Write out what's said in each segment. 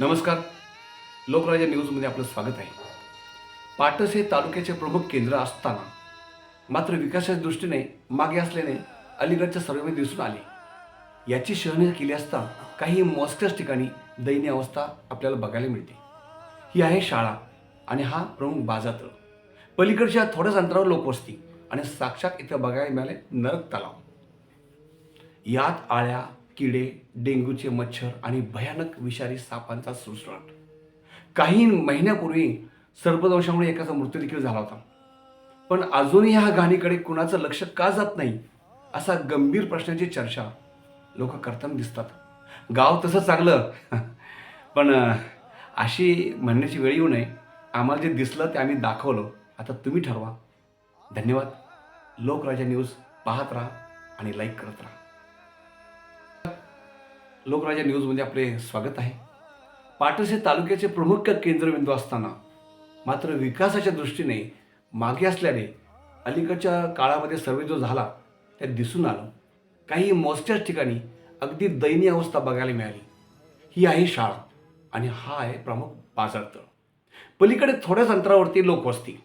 नमस्कार. लोकराजा न्यूजमध्ये आपलं स्वागत आहे. पाटस हे तालुक्याचे प्रमुख केंद्र असताना मात्र विकासाच्या दृष्टीने मागे असल्याने अलीकडच्या सर्वे दिसून आले. याची शहरी केली असता काही मोजक्याच ठिकाणी दयनीय अवस्था आपल्याला बघायला मिळते. ही आहे शाळा आणि हा प्रमुख बाजार पलीकडच्या थोड्याच अंतरावर लोकवस्ती आणि साक्षात इथं बघायला मिळाले नरक तलाव. यात आळ्या किडे डेंग्यूचे मच्छर आणि भयानक विषारी सापांचा सुळसुळाट काही महिन्यापूर्वी सर्पदंशामुळे एकाचा मृत्यू देखील झाला होता. पण अजूनही ह्या घाणीकडे कुणाचं लक्ष का जात नाही असा गंभीर प्रश्नाची चर्चा लोक करताना दिसतात. गाव तसं चांगलं. पण अशी म्हणण्याची वेळ येऊ नये. आम्हाला जे दिसलं ते आम्ही दाखवलं. आता तुम्ही ठरवा. धन्यवाद. लोकराजा न्यूज पाहत राहा आणि लाईक करत राहा. लोकराजा न्यूजमध्ये आपले स्वागत आहे. पाटस हे तालुक्याचे प्रमुख केंद्रबिंदू असताना मात्र विकासाच्या दृष्टीने मागे असल्याने अलीकडच्या काळामध्ये सर्वे जो झाला त्यात दिसून आलं. काही मोजक्याच ठिकाणी अगदी दयनीय अवस्था बघायला मिळाली. ही आहे शाळा आणि हा आहे प्रमुख बाजारतळ पलीकडे थोड्याच अंतरावरती लोकवस्ती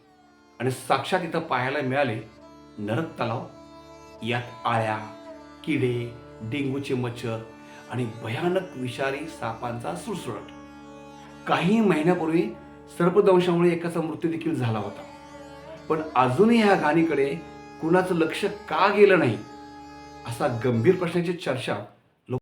आणि साक्षात इथं पाहायला मिळाले नरक तलाव. यात आळ्या किडे डेंग्यूचे मच्छर आणि भयानक विषारी सापांचा सुळसुळट काही महिन्यापूर्वी सर्पदंशामुळे एकाचा मृत्यू देखील झाला होता. पण अजूनही ह्या घाणीकडे कुणाचं लक्ष का गेलं नाही? असा गंभीर प्रश्नाची चर्चा